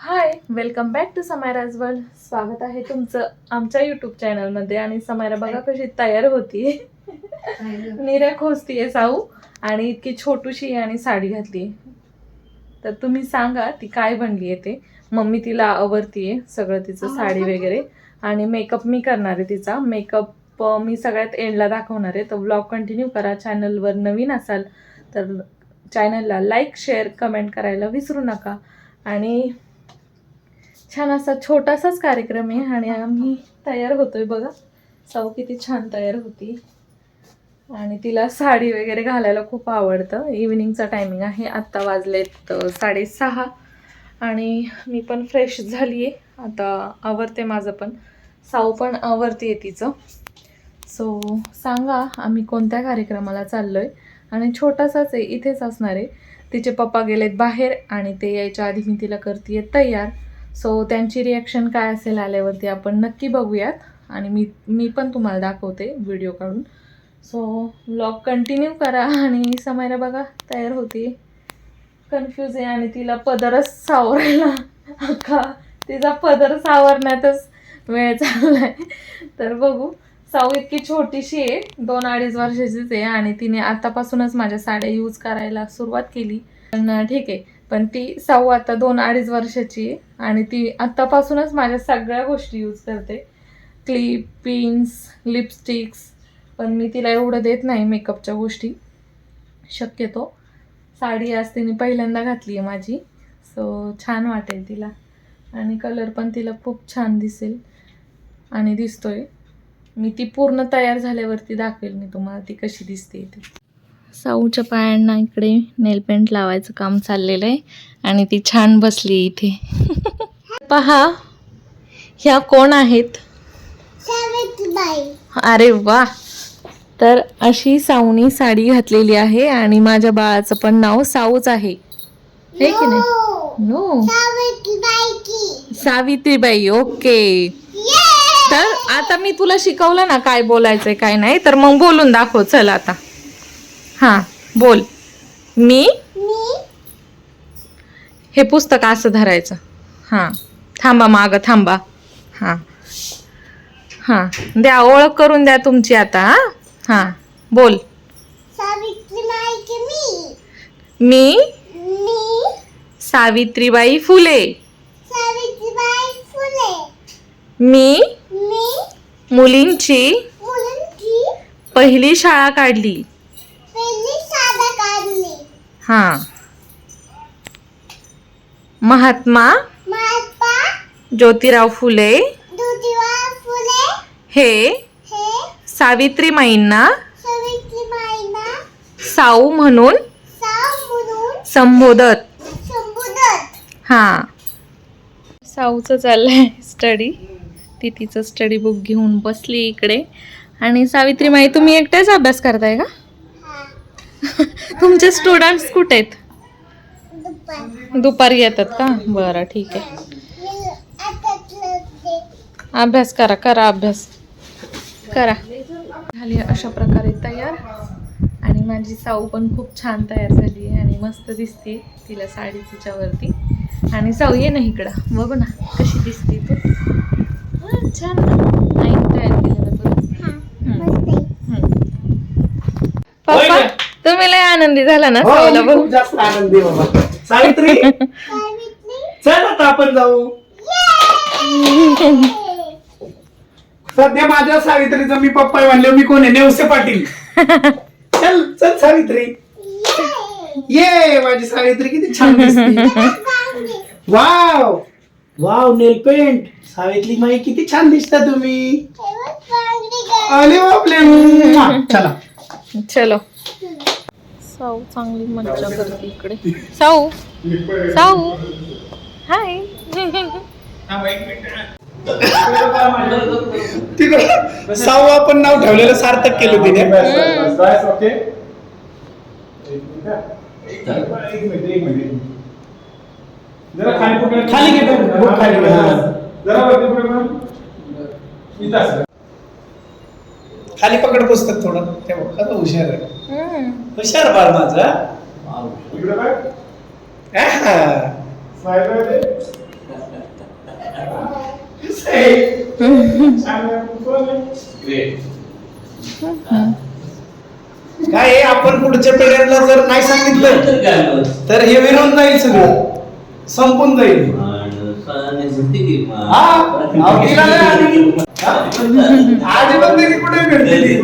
Hi welcome back to Samairaj world स्वागत आहे तुमचं आमच्या युट्यूब चॅनलमध्ये आणि समायरा बघा कशी तयार होतीये निर्या खोचतीये साऊ आणि इतकी छोटूशी आणि साडी घातली. तर तुम्ही सांगा ती काय बनली आहे ते? मम्मी तिला आवडतीये सगळं तिचं साडी वगैरे. आणि मेकअप मी करणार आहे तिचा. मेकअप मी सगळ्यात एंडला दाखवणार आहे. तर ब्लॉग कंटिन्यू करा. चॅनलवर नवीन असाल तर चॅनलला लाईक शेअर कमेंट करायला विसरू नका. आणि छान असा छोटासाच कार्यक्रम आहे आणि आम्ही तयार होतोय बघा. साऊ किती छान तयार होती. आणि तिला साडी वगैरे घालायला खूप आवडतं. इव्हिनिंगचा टायमिंग आहे. आत्ता वाजलेत साडेसहा. आणि मी पण फ्रेश झाली आहे आता आवरते माझं पण. साऊ पण आवरते तिचं. सो सांगा आम्ही कोणत्या कार्यक्रमाला चाललो आहे आणि छोटासाच आहे इथेच असणार आहे. तिचे पप्पा गेलेत बाहेर आणि ते यायच्या आधी मी तिला करते तयार. सो त्यांची रिॲक्शन काय असेल आल्यावरती आपण नक्की बघूयात. आणि मी मी पण तुम्हाला दाखवते व्हिडिओ काढून. सो ब्लॉग कंटिन्यू करा आणि समायला बघा तयार होती. कन्फ्यूज आहे आणि तिला पदरच सावरायला. अख्खा तिचा पदर सावरण्यातच वेळ चाललाय. तर बघू. साऊ इतकी छोटीशी आहे. दोन अडीच वर्षाचीच आहे आणि तिने आतापासूनच माझ्या साड्या यूज करायला सुरुवात केली. पण ठीक आहे. पण ती साऊ आता दोन अडीच वर्षाची आहे. आणि ती आत्तापासूनच माझ्या सगळ्या गोष्टी यूज करते. क्लिप पिन्स लिपस्टिक्स पण मी तिला एवढं देत नाही मेकअपच्या गोष्टी. शक्यतो. साडी आज तिने पहिल्यांदा घातली आहे माझी. सो छान वाटेल तिला. आणि कलर पण तिला खूप छान दिसेल. आणि दिसतोय. मी ती पूर्ण तयार झाल्यावरती दाखवेल मी तुम्हाला ती कशी दिसते ती. साऊच्या पायांना इकडे नेलपेंट लावायचं काम चाललेलं आहे आणि ती छान बसली इथे. पहा ह्या कोण आहेत? अरे वा. तर अशी सावनी साडी घातलेली आहे आणि माझ्या बाळाचं पण नाव साऊच आहे. हे की नाही? No Savitribai okay. तर आता मी तुला शिकवलं ना काय बोलायचंय काय नाही तर मग बोलून दाखव चल आता. हा बोल. मी? हे पुस्तक असं धरायचं. हां थांबा मागं थांबा. हां. हां द्या ओळख करून द्या तुमची आता हां. हां बोल. मी? सावित्रीबाई फुले. मी? मुलींची. पहिली शाळा काढली. हां. महात्मा ज्योतिराव फुले. हे सावित्रीमाईंना साऊ म्हणून संबोधत. हां. साऊचं चाललंय स्टडी. ती तिचं स्टडी बुक घेऊन बसली इकडे. आणि सावित्रीमाई तुम्ही एकट्याच अभ्यास करताय का? तुमचे स्टुडंट्स कुठे आहेत? दुपारी. येतात का? बरं ठीक आहे. अभ्यास करा करा अभ्यास. करा. झाली अशा प्रकारे तयार. आणि माझी साऊ पण खूप छान तयार झाली आहे आणि मस्त दिसते तिला साडी तिच्यावरती. आणि साऊ ये ना इकडं. बघू ना कशी दिसते तू. छान ना? आईने तयार केलं. पप्पा? तुम्ही लय आनंदी झाला ना हो, मी खूप जास्त आनंदी आहे बाबा. सावित्री चल आता आपण जाऊ. सध्या माझ्या सावित्रीचा मी पप्पा म्हणले मी कोण आहे? नेवसे पाटील. चल चल सावित्री. ये माझी सावित्री किती छान दिसते. Wow. Wow nail paint. Savitri Mai किती छान दिसता तुम्ही. अरे बापले चला. चलो. साऊ चांगली मज्जा करते इकडे. साऊ साऊ. हाय तिकडं साऊ आपण नाव ठेवलेलं सार्थक केलं तिने. खाली घे खाली पकड पुस्तक थोडं. तेव्हा कसं हुशार आहे. हुशार बाळ माझा. काय आहे, आपण पुढच्या पिढ्यांना जर नाही सांगितलं तर हे विरून जाईल सगळं. संपून जाईल. हा. नाही. हा? आधी पण तरी कुठे भेटते ती?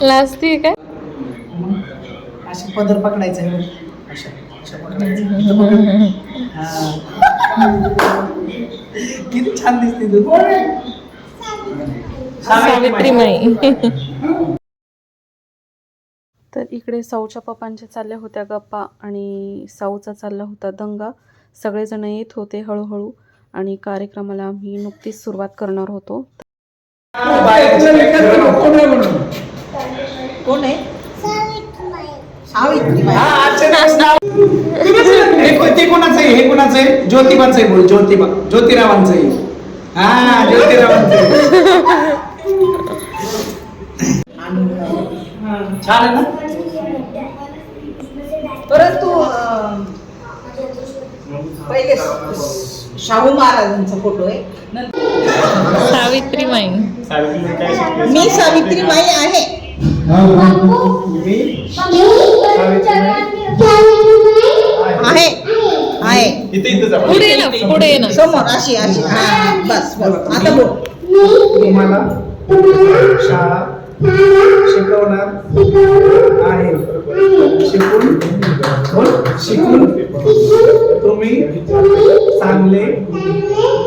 लाजती काय अशी पदर पकडायचा आहे. अशा अशा पकडायचं. इथं पकड. किती छान दिसते तू सावित्रीमाई तर इकडे साऊच्या पप्पांच्या चालल्या होत्या गप्पा आणि साऊचा चालला होता दंगा सगळेजण येत होते हळूहळू आणि कार्यक्रमाला आम्ही नुकतीच सुरुवात करणार होतो बाहेरच्या लेखात नको नाही म्हणून कोण आहे? हा, हे ते कोणाचं आहे? हे कोणाचं आहे? ज्योतिबाचं आहे बोल ज्योतिबा ज्योतिरावांचं आहे. हा ज्योतिरावांचं छान आहे ना? परंतु पहिले शाहू महाराजांचा फोटो आहे. नंतर सावित्रीमाई मी सावित्रीबाई आहे. आहे. आहे. पुढे ना पुढे ना. समोर अशी अशी. हा बस बस. आता बोल. तुम्हाला शाळा शिकवणार. शिकून शिकून. तुम्ही चांगले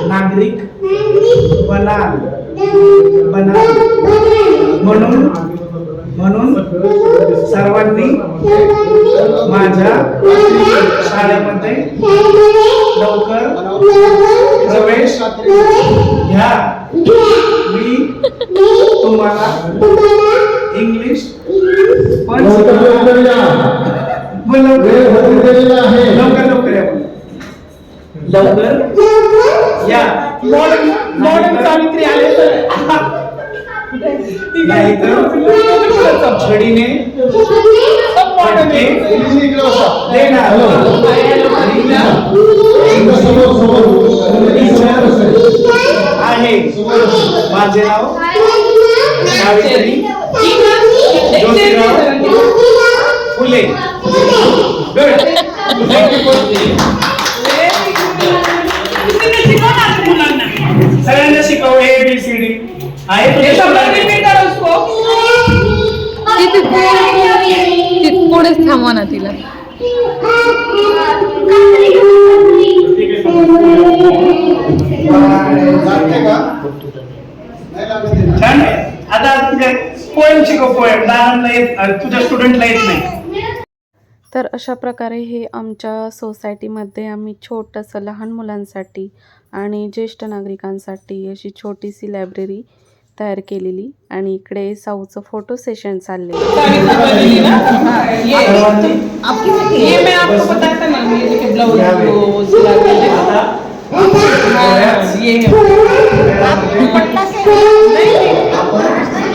नागरिक बनाल बनाल म्हणून म्हणून सर्वांनी माझ्या शाळेमध्ये लवकर प्रवेश घ्या. मी तुम्हाला इंग्लिश पण लवकर लवकर लवकर या. बोल. लवकर? या. मॉडर्न मॉडर्न सावित्री आले तर. नाही तर छडीने. फटके देणार आहे. माझे नाव सावित्री. ज्योतिराव. फुले. गुड सगळ्यांना शिकव ए बी सी डी आहे तिथे तिथे पुढेच थांबवा ना तिला. छान. आहे आता पोएम शिकव पोएम लहानला येत तुझ्या स्टुडंटला येत नाही. तर अशा प्रकारे हे आमच्या सोसायटीमध्ये आम्ही छोटंसं लहान मुलांसाठी आणि ज्येष्ठ नागरिकांसाठी अशी छोटीशी लायब्ररी तयार केलेली आणि इकडे साऊचं फोटो सेशन चालले ये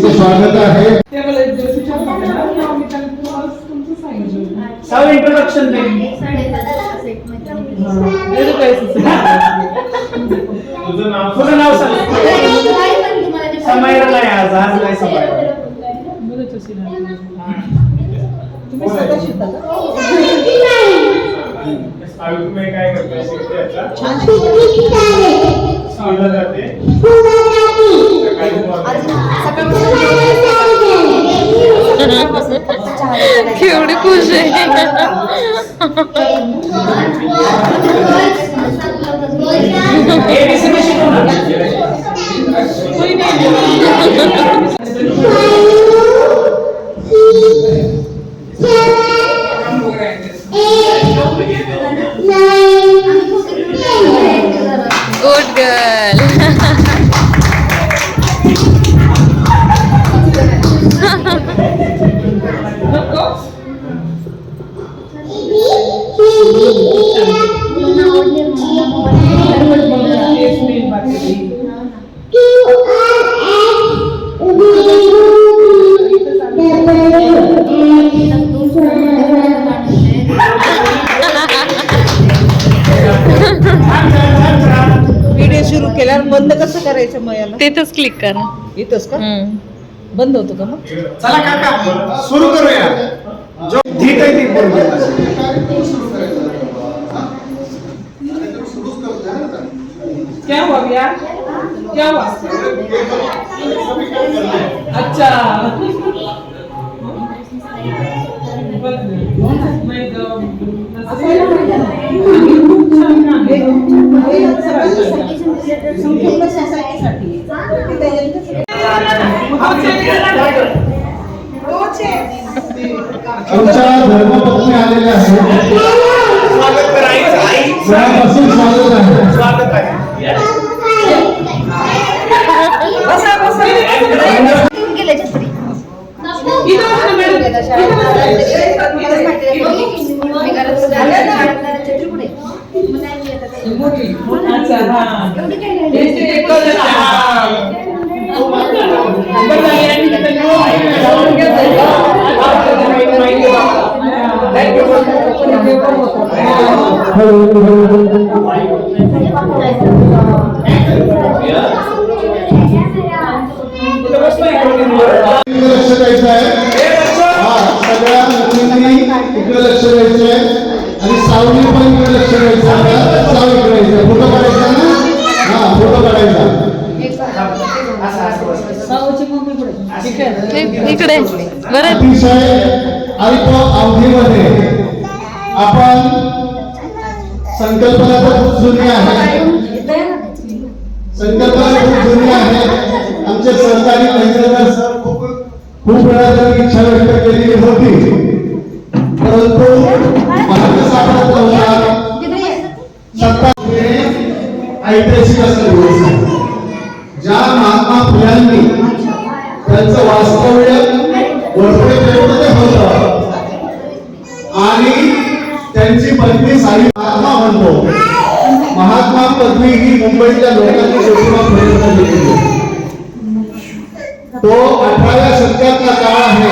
स्वागत आहे. इंट्रोडक्शन तुझं नाव सांग. समायला नाही आज आज नाही समायला. बरं जोशीला तुम्ही स्वतः शिकता का? काय करतो शिकते आता? जाते. Que único jeito. करायचं मग याला तिथंच क्लिक करा. इथंच का? हम्म. बंद होतो का मग? चला काका सुरू करूया. जो धीट आहे ती माझी. क्या हुआ भैया? क्या हुआ? अच्छा. संपूर्ण सोसायटीसाठी आमच्या धर्मपत्नी आलेल्या आहेत. स्वागत करायचं आई मनापासून स्वागत आहे स्वागत आहे. अच्छा हा इकडे लक्ष द्यायचं आहे. हा सगळ्या मुलींनी इकडे लक्ष द्यायचं आहे. आणि सावली पण इकडे लक्ष द्यायचं आहे साव इकडे द्यायचं फोटो काढायचा ना? हा फोटो काढायचा. इकडे. अतिशय अल्प अवधीमध्ये आपण संकल्पना तर खूप जुनी आहे. संकल्पना खूप जुनी आहे. आमचे सहकारी महेंद्रकर सर खूप खूप वेळा ही मुंबईतल्या लोकांनी ज्योतिबा फुलेंना दिलेली तो अठराव्या शतकातला काळ आहे.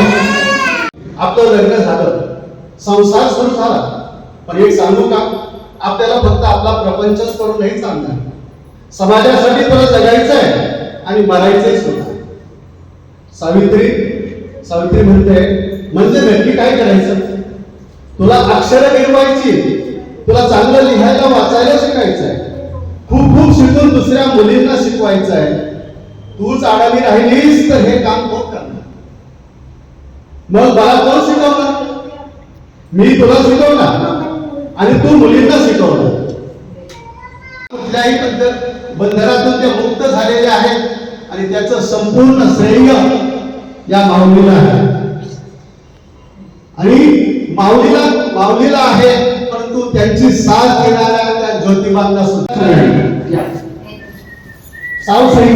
आपलं लग्न झालं. संसार सुरू झाला. पण एक सांगू का? आपल्याला फक्त आपला प्रपंचच करून नाही चालणार समाजासाठी तुला जगायचं आहे आणि मरायचंही सुद्धा. सावित्री सावित्री म्हणते म्हणजे नक्की काय करायचं? तुला अक्षर गिरवायची तुला चांगलं लिहायला वाचायला शिकायचं आहे खूप खूप शिकून दुसऱ्या मुलींना शिकवायचं आहे तूच आडावी राहिलीस तर हे काम कोण करणार? मग मला कोण शिकवणार? मी तुला शिकवणार. आणि तू मुलींना शिकवणार. कुठल्याही बद्दल बंधनातून ते मुक्त झालेले आहेत आणि त्याचं संपूर्ण श्रेय या माऊलीला आहे. आणि माऊलीला माऊलीला आहे त्यांची साथ देणाऱ्या त्या ज्योतिबांना सुद्धा. नाही. साव सई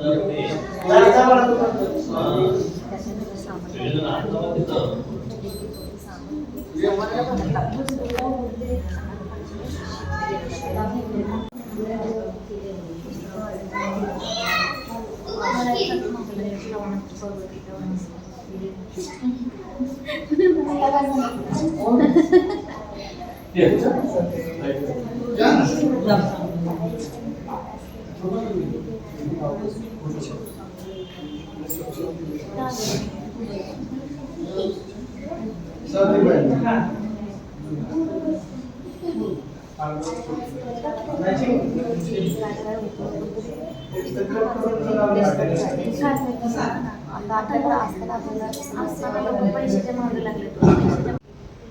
तुला न्यावं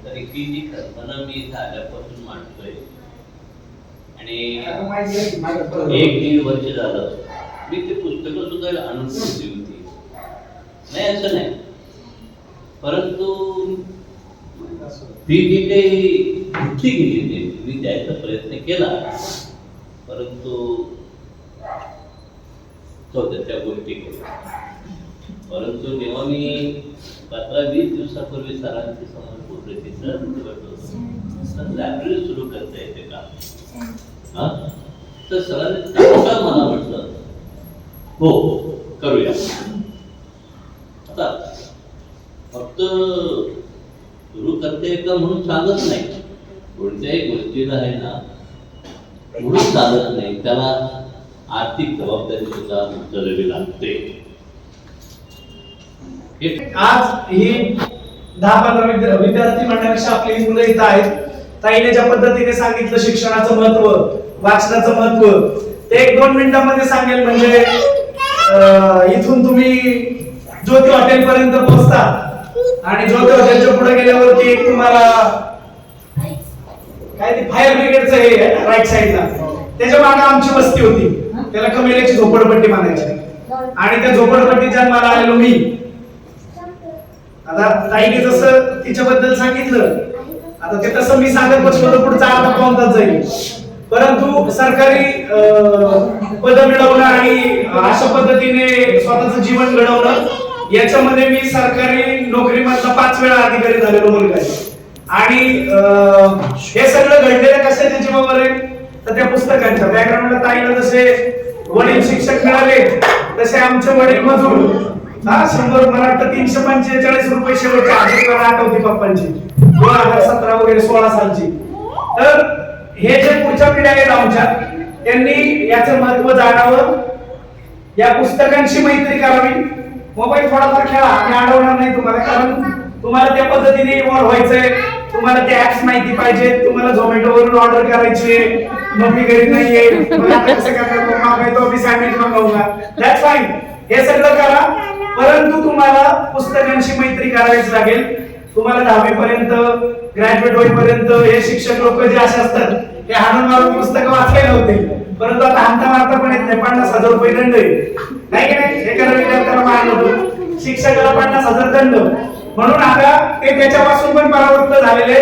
तरी ती जी कल्पना मी इथं आल्यापासून मांडतोय आणि एक दीड वर्ष झालं मी ते पुस्तकं सुद्धा ठेवली होती नाही असं नाही. परंतु ती जी काही केली ती मी द्यायचा प्रयत्न केला. परंतु तो त्या गोष्टी केल्या परंतु जेव्हा मी पंधरा वीस दिवसापूर्वी सरांच्या समोर पोहोचले तिथं सर. लायब्ररी सुरू करता येते का? हा? तर सरांनी मला म्हटलं? हो करूया. आता फक्त सुरू करते का म्हणून चालत नाही. कोणत्याही गोष्टीला आहे ना म्हणून चालत नाही. त्याला आर्थिक जबाबदारी सुद्धा उचलावी लागते. आज ही दहा पंधरा विद्यार्थी म्हणण्यापेक्षा आपली मुलं इथं आहेत. ताईने ज्या पद्धतीने सांगितलं शिक्षणाचं महत्त्व वाचनाचं महत्त्व ते एक दोन मिनिटांमध्ये सांगेल म्हणजे इथून तुम्ही ज्योती हॉटेल पर्यंत पोहोचता. आणि ज्योती हॉटेलच्या पुढे गेल्यावरती एक तुम्हाला काय ते फायर ब्रिगेडचं हे आहे राईट साईडला त्याच्यामागे आमची वस्ती होती. त्याला कमेल्याची झोपडपट्टी मानायची आणि त्या झोपडपट्टीच्या मला आलेलो मी. आता ताईने जसं तिच्याबद्दल सांगितलं आता ते तसं मी सांगत बसलो तर पुढचा अर्धा पाऊन तास जाईल. परंतु सरकारी अं, पद मिळवणं आणि अशा पद्धतीने स्वतःच जीवन घडवणं याच्यामध्ये मी सरकारी नोकरीमधला पाच वेळा अधिकारी झालेलो मुलगा आहे. आणि अं, हे सगळं घडलेलं कशाच्या जीवावर आहे? तर त्या पुस्तकांच्या. बॅकग्राऊंडला ताईला जसे वडील शिक्षक मिळाले तसे आमचे वडील मजूर. हा शंभर मला वाटतं तीनशे पंचेचाळीस रुपये शेवटच्या आठवती पप्पांची. दोन हजार सतरा वगैरे सोळा सालची. तर हे जे पुढच्या पिढ्या आहेत आमच्या त्यांनी याचं महत्त्व जाणावं. या पुस्तकांशी मैत्री करावी. मोबाईल थोडाफार खेळा आणि अडवणार नाही तुम्हाला कारण तुम्हाला त्या पद्धतीने इन्व्हॉल्व व्हायचंय. तुम्हाला ते ऍप्स माहिती पाहिजे तुम्हाला झोमॅटो वरून ऑर्डर करायची मम्मी घरी नाहीये कसं करणार? तो सँडविच मागवूंगा दॅट्स फाईन हे सगळं करा. परंतु तुम्हाला पुस्तकांशी मैत्री करावीच लागेल. तुम्हाला दहावी पर्यंत ग्रॅज्युएट होईपर्यंत हे शिक्षक लोक जे असे असतात ते हाणून मारून पुस्तकं वाचायला होते. परंतु आता हाणता मारता पण येत नाही. पन्नास हजार रुपये दंड आहे. नाही की नाही? एखादा विद्यार्थ्याला मारलं होतं. शिक्षकाला पन्नास हजार दंड. म्हणून आता ते त्याच्यापासून पण परावृत्त झालेले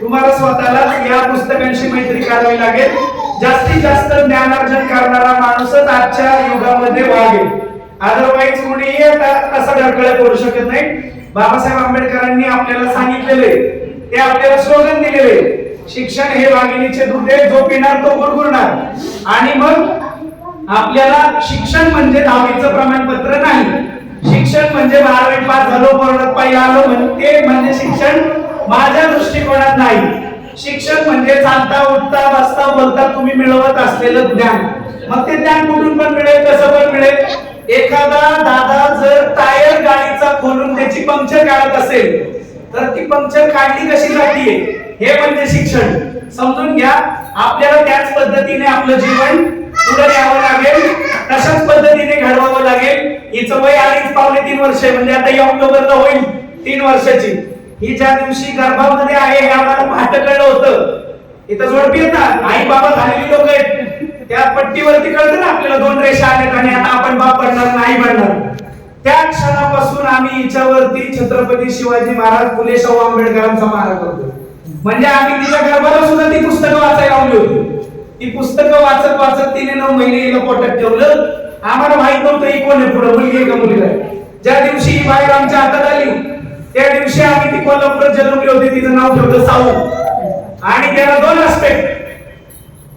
तुम्हाला स्वतःला या पुस्तकांशी मैत्री करावी लागेल. जास्तीत जास्त ज्ञानार्जन करणारा माणूसच आजच्या युगामध्ये वागेल अदरवाईज कोणीही आता तसा ढकळ करू शकत नाही. बाबासाहेब आंबेडकरांनी आपल्याला सांगितलेले ते आपल्याला स्लोगन दिलेले शिक्षण हे वाघिणीचे दुर्दैव जो पिणार तो गुरगुरणार आणि मग आपल्याला शिक्षण म्हणजे दहावीचं प्रमाणपत्र नाही. शिक्षण म्हणजे बारावी पास झालो बोर्डात पहिला आलो म्हणजे ते म्हणजे शिक्षण माझ्या दृष्टिकोनात नाही. शिक्षण म्हणजे चालता उठता बसता बोलता तुम्ही मिळवत असलेलं ज्ञान. मग ते ज्ञान कुठून पण मिळेल कसं पण मिळेल? एखादा दादा जर टायर गाडीचा खोलून त्याची पंक्चर काढत असेल तर ती पंक्चर काढली कशी जातीये? हे म्हणजे शिक्षण. समजून घ्या आपल्याला त्याच पद्धतीने आपलं जीवन पुढे न्यावं लागेल तशाच पद्धतीने घडवावं लागेल. हिचं वय अडीच पावले तीन वर्ष म्हणजे आता या ऑक्टोबरला होईल तीन वर्षाची. ही ज्या दिवशी गर्भामध्ये आहे हे आम्हाला पहाट कळलं होतं. इथं जोडपी येतात. आई बाबा झालेली लोक आहेत. त्या पट्टीवरती कळतं ना आपल्याला दोन रेषा आल्यात आणि आता आपण बाप पडणार नाही बनणार त्या क्षणापासून आम्ही हिच्यावरती छत्रपती शिवाजी महाराज फुले शाहू आंबेडकरांचा मारा करतो. म्हणजे आम्ही तिच्या गर्भाला सुद्धा ती पुस्तकं वाचायला लावली होती. ती पुस्तकं वाचत वाचत तिने नऊ महिने हिला पोटात ठेवलं. आम्हाला माहीत नव्हतं ही कोण आहे पुढे मुलगी का मुलगा ज्या दिवशी ही बाहेर आमच्या हातात आली त्या दिवशी आम्ही ती कोल्हापुरात जन्मली होती. तिचं नाव ठेवलं साऊ. आणि त्याला दोन आस्पेक्ट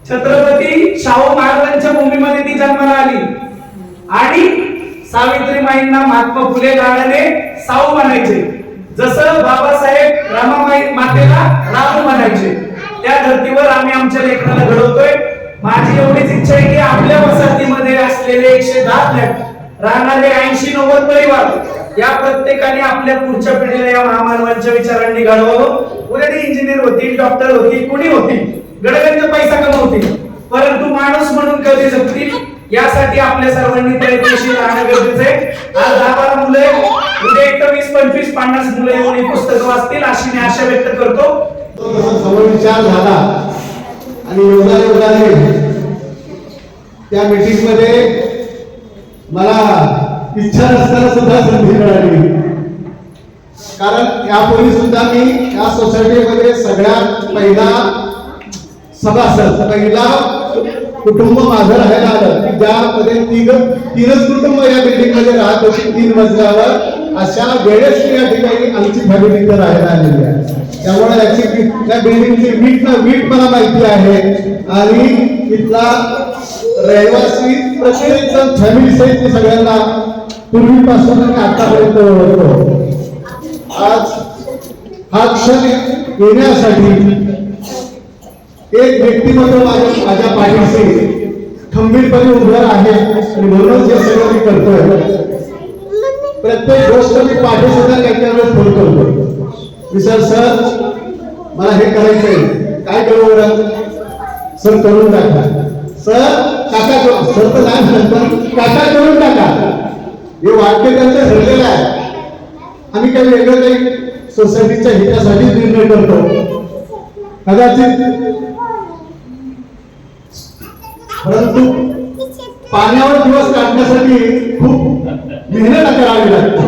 छत्रपती शाहू महाराजांच्या भूमीमध्ये ती जन्माला आली. आणि सावित्रीमाईंना महात्मा फुले गाण्याने साऊ म्हणायचे. जसं बाबासाहेब रामाबाई मातेला रामू म्हणायचे. त्या धर्तीवर आम्ही आमच्या लेखनाला घडवतोय. माझी एवढीच इच्छा आहे की आपल्या वसाहतीमध्ये असलेले एकशे दहा फ्लॅट राहणारे ऐंशी नव्वद परिवार या प्रत्येकाने आपल्या पुढच्या पिढीला या महामानवांच्या विचारांनी घडवावं उद्या ते इंजिनियर होतील डॉक्टर होतील कुणी होतील? गडगंज पैसा कमवतील परंतु माणूस म्हणून कधी जगतील यासाठी आपल्या सर्वांनी प्रयत्नशील राहणं गरजेचं आहे. आज दहा बारा मुलं उद्या एक तर वीस पंचवीस पन्नास मुलं येऊन ही पुस्तकं वाचतील अशी मी आशा व्यक्त करतो. विचार झाला. आणि योगायोगाने त्या मीटिंगमध्ये मला इच्छा नसताना सुद्धा संधी मिळाली. कारण यापूर्वी सुद्धा मी या सोसायटीमध्ये सगळ्यात पहिला सभासद. पहिला कुटुंब माझं राहायला आलं. की ज्यामध्ये तिघ तीनच कुटुंब या बिल्डिंगमध्ये राहत होती तीन मजल्यावर. अशा वेळेस या ठिकाणी आमची फॅमिली इथं राहायला आलेली आहे. त्यामुळे याची त्या बिल्डिंगची वीट ना वीट मला माहिती आहे. आणि इथला रहिवासी प्रत्येक जण फॅमिली सहित मी सगळ्यांना पूर्वीपासून आणि आतापर्यंत ओळखतो. आज हा क्षण येण्यासाठी एक व्यक्तिमत्व माझ्या माझ्या पाठीशी खंबीरपणे उभं आहे आणि म्हणूनच हे सगळं मी करतोय. प्रत्येक गोष्ट मी पाठी सुद्धा काही वेळेस फोन करतो मी सर मला हे करायचंय. काय करू बरं? सर करून टाका. सर काका सर तर नाही म्हणतात काका करून टाका. हे वाक्य त्यांचं ठरलेलं आहे. आम्ही काही वेगळं काही सोसायटीच्या हितासाठी निर्णय करतो. कदाचित परंतु पाण्यावर दिवस काढण्यासाठी खूप मेहनत करावी लागते.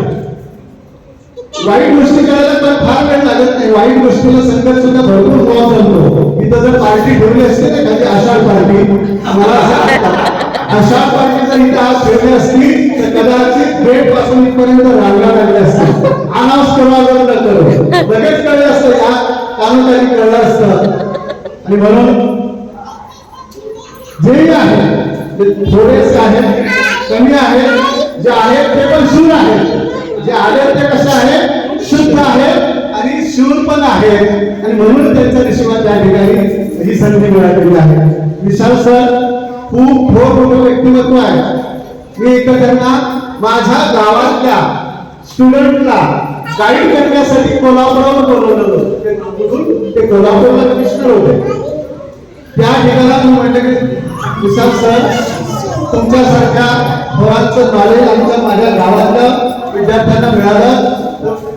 वाईट गोष्टी करायला पण फार वेळ लागत नाही. वाईट गोष्टीला संकट सुद्धा भरपूर प्रभाव चालतो. इथं जर पार्टी ठेवली असते ना कधी आषाढ पार्टी मला आषाढ पार्टीचा इथं आज ठेवली असती तर कदाचित गेटपासून इथपर्यंत रांगा लागल्या असते अनाऊन्स करू न करू लगेच कळलं असतं या कामकारी कळलं बरं म्हणून जे आहे ते थोडेसे आहेत कमी आहेत जे आहेत ते पण शूर आहेत. जे आले ते कसे आहे शुद्ध आहेत आणि शूर पण आहेत. आणि म्हणून त्यांचा निशिवाद त्या ठिकाणी ही संधी मिळालेली आहे. विशाल सर खूप थोर मोठं व्यक्तिमत्व आहे. मी इथं त्यांना माझ्या गावातल्या स्टुडंटला गाईड करण्यासाठी कोल्हापुरावर बोलवलं होतं. ते ते कोल्हापूरला कमिशनर होते. त्या ठिकाणी मी म्हटलं की विशाल सर तुमच्यासारख्या थोरांचं नॉलेज आमच्या माझ्या गावातल्या विद्यार्थ्यांना मिळालं.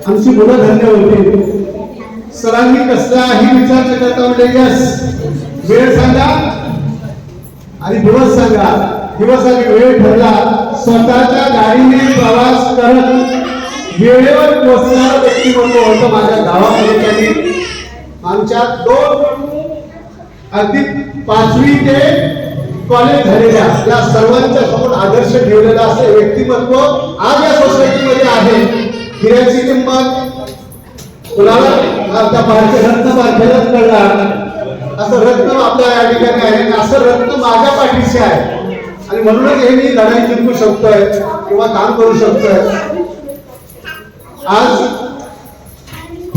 आमची मुलं धन्य होती. सरांनी कसलाही विचार न करता म्हणजे यस वेळ सांगा आणि दिवस सांगा. दिवस आणि वेळ ठरला. स्वतःच्या गाडीने प्रवास करत वेळेवर पोहोचणारा व्यक्तिमत्व होतं माझ्या गावामध्ये. त्यांनी आमच्या दोन अगदी पाचवी ते कॉलेज झालेल्या या सर्वांच्या समोर आदर्श ठेवलेला असं व्यक्तिमत्व आज या सोसायटीमध्ये आहे. हिऱ्याची किंमत कुणाला आता भारतीय रत्न बारखेलाच कळणार असं रत्न आपल्या या ठिकाणी आहे असं रत्न माझ्या पाठीशी आहे. आणि म्हणूनच हे मी लढाई जिंकू शकतोय किंवा काम करू शकतोय. आज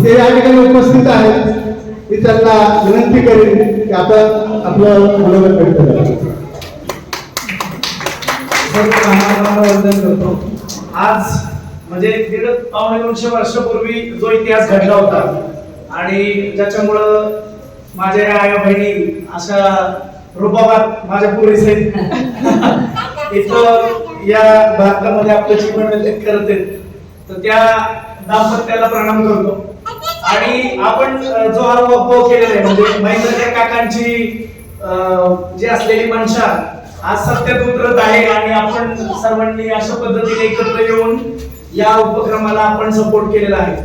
ते या ठिकाणी उपस्थित आहेत. मी त्यांना विनंती करेन की आता आपलं मनोगत व्यक्त करतो आज म्हणजे दीड पावणे दोनशे वर्षापूर्वी जो इतिहास घडला होता आणि ज्याच्यामुळं माझ्या या आया बहिणी अशा रुबाबात माझ्या पोलीस आहेत. इथं या भारतामध्ये आपलं जीवन व्यतीत करत आहेत. तर त्या दाम्पत्याला प्रणाम करतो. आणि आपण जो हा उपभोग केलेला आहे म्हणजे महेंद्रच्या काकांची जी असलेली मनशा आज सत्यात उतरत आहे आणि आपण सर्वांनी अशा पद्धतीने एकत्र येऊन या उपक्रमाला आपण सपोर्ट केलेला आहे.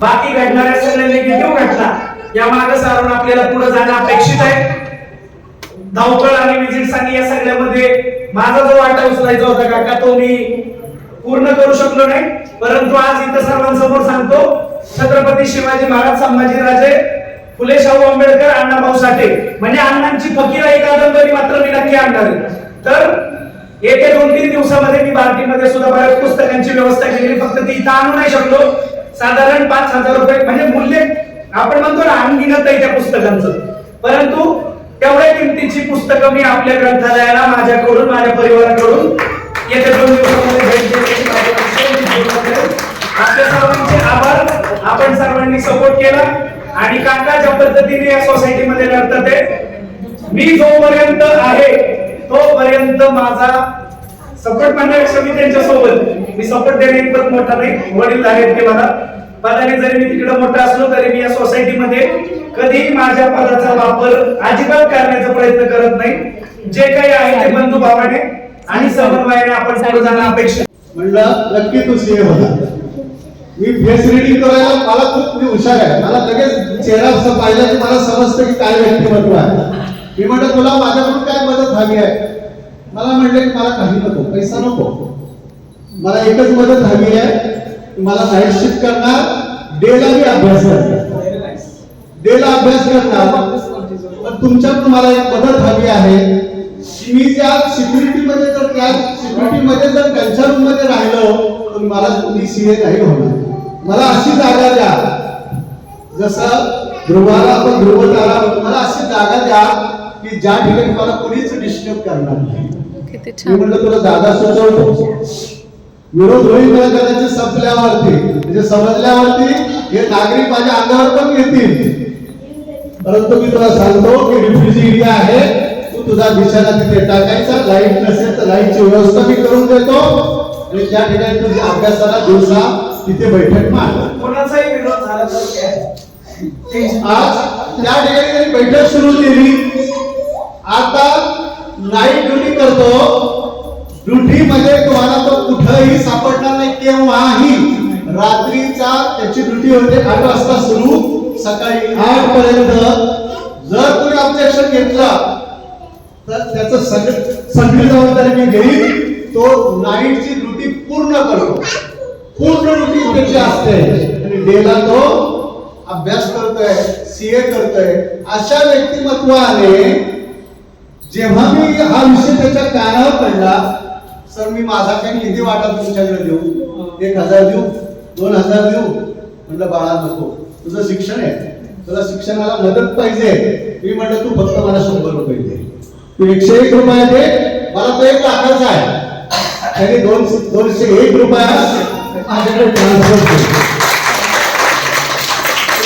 बाकी घडणाऱ्या सगळ्या निगेटिव्ह घटना या मागे सारून आपल्याला पुढे जाणं अपेक्षित आहे. धावपळ आणि विजिट्स आणि या सगळ्यामध्ये माझा जो वाटा उचलायचा होता काका तो मी पूर्ण करू शकलो नाही परंतु आज इथं सर्वांसमोर सांगतो छत्रपती शिवाजी महाराज संभाजीराजे फुले शाहू आंबेडकर अण्णाभाऊ साठे. म्हणजे अण्णांची फकीर ही कादंबरी मात्र मी नक्की आणणार तर येत्या दोन तीन दिवसामध्ये मी बार्टीमध्ये सुद्धा बऱ्याच पुस्तकांची व्यवस्था केली फक्त ती इथं आणू नाही शकलो. साधारण पाच हजार रुपये म्हणजे मूल्य आपण म्हणतो ना अनगिनत आहे त्या पुस्तकांचं. परंतु तेवढ्या किमतीची पुस्तकं मी आपल्या ग्रंथालयाला माझ्याकडून माझ्या परिवाराकडून येत्या दोन दिवसामध्ये भेट देते आपल्या सर्वांचे आभार. आपण सर्वांनी सपोर्ट केला. आणि काका ज्या पद्धतीने या सोसायटीमध्ये लढतात आहे मी जोपर्यंत आहे तोपर्यंत माझा सपोर्ट म्हणण्यापेक्षा मी त्यांच्यासोबत मी सपोर्ट देणे इतपत मोठा नाही. वडील आहेत ते मला. पदाने जरी मी तिकडे मोठा असलो तरी मी या सोसायटीमध्ये कधीही माझ्या पदाचा वापर अजिबात करण्याचा प्रयत्न करत नाही. जे काही आहे ते बंधू भावाने आणि समन्वयाने आपण सर्व जाणं अपेक्षा म्हणलं नक्की तू सीए होता मी फेस रिडिंग करायला मला खूप मी हुशार आहे. मला लगेच चेहरा असं पाहिलं की मला समजतं की काय व्यक्तिमत्व आहे. मी म्हटलं तुला माझ्याकडून काय मदत हवी आहे? मला म्हणले की मला काही नको पैसा नको. मला एकच मदत हवी आहे मला नाईट शिफ्ट करणार डेला मी अभ्यास करणार. डेला अभ्यास करणार. पण तुमच्याकडून मला एक मदत हवी आहे मी त्या सिक्युरिटी मध्ये जर त्या सिक्युरिटी मध्ये जर त्यांच्या रूममध्ये राहिलो तर मला तुम्ही सीए नाही होणार. मला अशी जागा द्या. जसं ध्रुवाला आपण ध्रुव तारा म्हणतो, मला अशी जागा द्या की ज्या ठिकाणी मला कोणीच डिस्टर्ब करणार नाही. मी म्हटलं तुला जागा सुचवतो. विरोध होईल मला संपल्यावरती. म्हणजे समजल्यावरती हे नागरिक माझ्या अंगावर पण येतील परंतु मी तुला सांगतो की रिफ्युजी एरिया आहे. तुझा बिछाना तिथे टाकायचा. लाइट नसेल तर लाईटची व्यवस्था मी करून देतो. आणि त्या ठिकाणी तुझी अभ्यासाला दिवसा तिथे बैठक मांड कोणाचाही विरोध झाला तर आज त्या ठिकाणी बैठक सुरू केली. आता नाईट ड्युटी करतो. ड्युटी मध्ये तुम्हाला तो कुठंही सापडणार नाही केव्हाही. रात्रीचा त्याची ड्युटी होते आठ वाजता सुरू. सकाळी आठ पर्यंत जर तुम्ही ऑब्जेक्शन घेतलं तर त्याचं सगळं सगळी जबाबदारी मी घेईन. तो नाईटची ड्युटी पूर्ण करतो पूर्ण ड्युटी त्याची असते. आणि डेला तो अभ्यास करतोय सीए करतोय. अशा व्यक्तिमत्वाने जेव्हा मी हा विषय त्याच्या कानावर पडला सर मी माझा काही निधी वाटा तुमच्याकडे देऊ. एक हजार देऊ दोन हजार देऊ. म्हटलं बाळा नको. तुझं शिक्षण आहे. तुला शिक्षणाला मदत पाहिजे. मी म्हटलं तू फक्त मला शंभर रुपये दे. तू एकशे एक रुपये दे मला तो एक लाखाचा आहे. त्याने दोन दोनशे एक रुपया माझ्याकडे ट्रान्सफर केले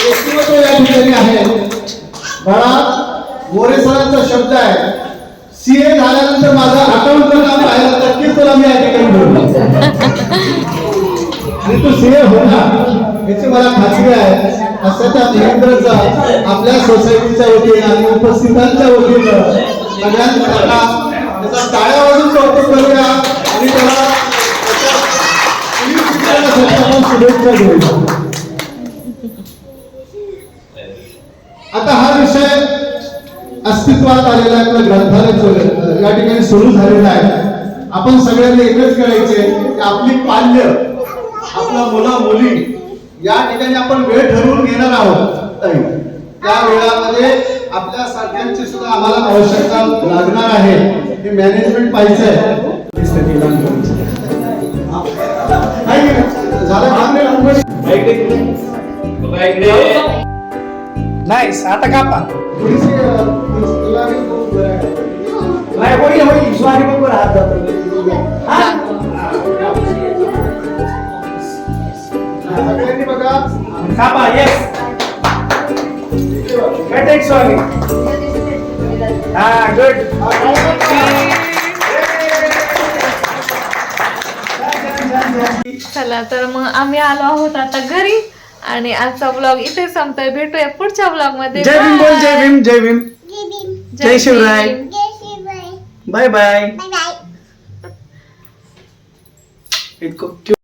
व्यक्तिमत्व या ठिकाणी आहे. मला मोरे सरांचा शब्द आहे. सीए झाल्यानंतर माझा अकाउंटचं नाव राहिलं नक्कीच तुला मी या ठिकाणी बोलतो आणि तू सीए होणार. याची मला खात्री आहे. असं त्या महेंद्रचा आपल्या सोसायटीच्या वतीनं आणि उपस्थितांच्या वतीनं सगळ्यांना त्याचा टाळ्या वाजून कौतुक करूया आणि त्याला शुभेच्छा देऊया आता हा विषय अस्तित्वात आलेला आहे आपलं ग्रंथालय या ठिकाणी सुरू झालेला आहे. आपण सगळ्यांनी एकच करायचे की आपली पाल्य आपल्या मुला मुली या ठिकाणी आपण वेळ ठरवून घेणार आहोत ताई. त्या वेळामध्ये आपल्या सारख्यांची सुद्धा आम्हाला आवश्यकता लागणार आहे. हे मॅनेजमेंट पाहिजे. नाही आता कापा. नाही होईल होईल. स्वारी बरोबर हात जातो हा? सगळ्यांनी बघा. कापा येस कटेक स्वामी. हा गुड चला तर मग आम्ही आलो आहोत आता घरी आणि आजचा ब्लॉग इथे संपतोय. भेटूया पुढच्या ब्लॉगमध्ये. जय भीम बोल जय भीम जय भीम. जय शिवराय. बाय बाय इतकं